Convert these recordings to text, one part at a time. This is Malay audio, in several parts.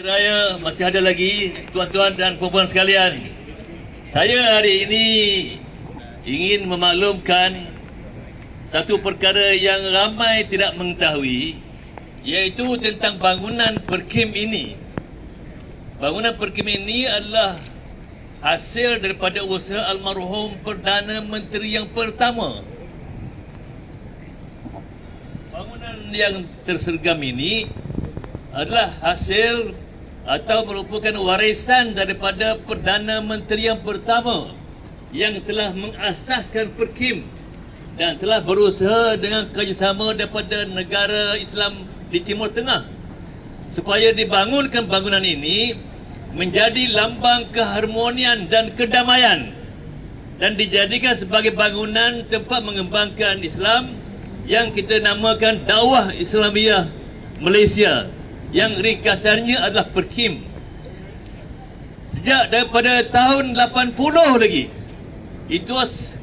Raya masih ada lagi tuan-tuan dan puan-puan sekalian. Saya hari ini ingin memaklumkan satu perkara yang ramai tidak mengetahui iaitu tentang bangunan perkim ini. Bangunan perkim ini adalah hasil daripada usaha almarhum Perdana Menteri yang pertama. Bangunan yang tersergam ini adalah hasil atau merupakan warisan daripada Perdana Menteri yang pertama yang telah mengasaskan Perkim dan telah berusaha dengan kerjasama daripada negara Islam di Timur Tengah supaya dibangunkan bangunan ini menjadi lambang keharmonian dan kedamaian dan dijadikan sebagai bangunan tempat mengembangkan Islam yang kita namakan dakwah Islamiyah Malaysia yang ringkasannya adalah Perkim. Sejak daripada tahun 80 lagi. It was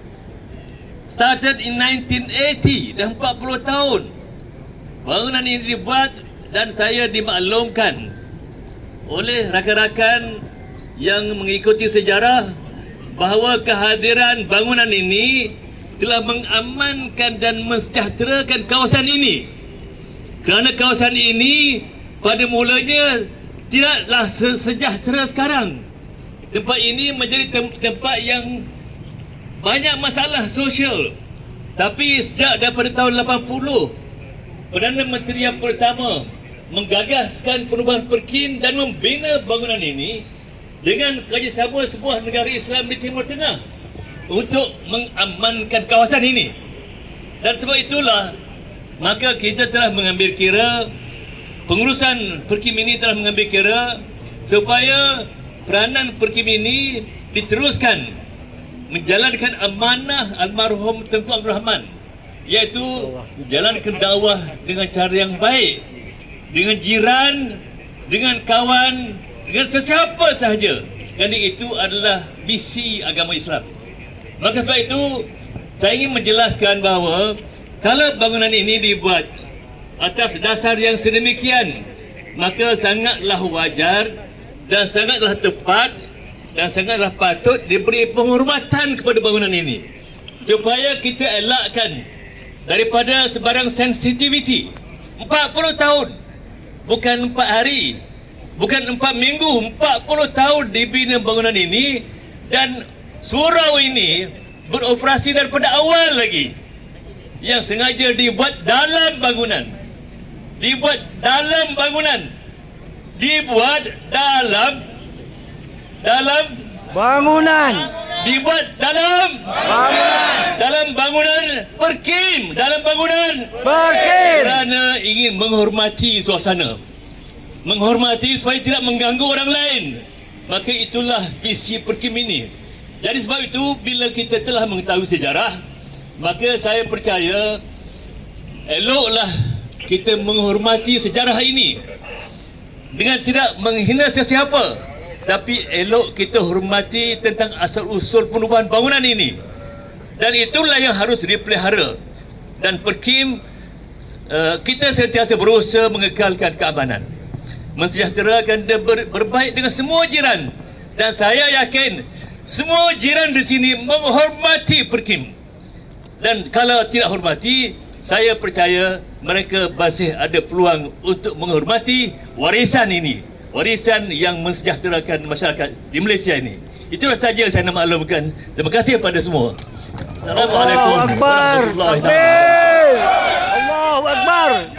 started in 1980 dah 40 tahun. Bangunan ini dibuat dan saya dimaklumkan oleh rakan-rakan yang mengikuti sejarah bahawa kehadiran bangunan ini telah mengamankan dan mensejahterakan kawasan ini. Kerana kawasan ini pada mulanya tidaklah sejahtera sekarang. Tempat ini menjadi tem- tempat yang banyak masalah sosial. Tapi sejak daripada tahun 80, Perdana Menteri yang pertama menggagaskan perubahan perkin dan membina bangunan ini dengan kerjasama sebuah negara Islam di Timur Tengah untuk mengamankan kawasan ini. Dan sebab itulah maka kita telah mengambil kira pengurusan perkim ini telah mengambil kira supaya peranan perkim ini diteruskan menjalankan amanah almarhum Tunku Abdul Rahman iaitu menjalankan dakwah dengan cara yang baik dengan jiran dengan kawan dengan sesiapa sahaja. Kerana itu adalah misi agama Islam. Maka sebab itu saya ingin menjelaskan bahawa kalau bangunan ini dibuat atas dasar yang sedemikian maka sangatlah wajar dan sangatlah tepat dan sangatlah patut diberi penghormatan kepada bangunan ini. Supaya kita elakkan daripada sebarang sensitiviti. 40 tahun bukan 4 hari bukan 4 minggu 40 tahun dibina bangunan ini dan surau ini beroperasi daripada awal lagi. Yang sengaja dibuat dalam bangunan dibuat dalam bangunan dibuat dalam dalam Bangunan. dibuat dalam Bangunan. dalam bangunan perkim dalam bangunan Parkir. kerana ingin menghormati suasana menghormati supaya tidak mengganggu orang lain maka itulah misi perkim ini jadi sebab itu bila kita telah mengetahui sejarah maka saya percaya eloklah kita menghormati sejarah ini. Dengan tidak menghina sesiapa tapi elok kita hormati tentang asal usul perubahan bangunan ini. Dan itulah yang harus dipelihara. Dan perkim uh, kita sentiasa berusaha mengekalkan keamanan mensejahterakan dan ber, berbaik dengan semua jiran. Dan saya yakin semua jiran di sini menghormati perkim. Dan kalau tidak hormati saya percaya mereka masih ada peluang untuk menghormati warisan ini. Warisan yang mensejahterakan masyarakat di Malaysia ini. Itulah saja saya nak maklumkan. Terima kasih kepada semua. Assalamualaikum warahmatullahi wabarakatuh. Allahu Akbar.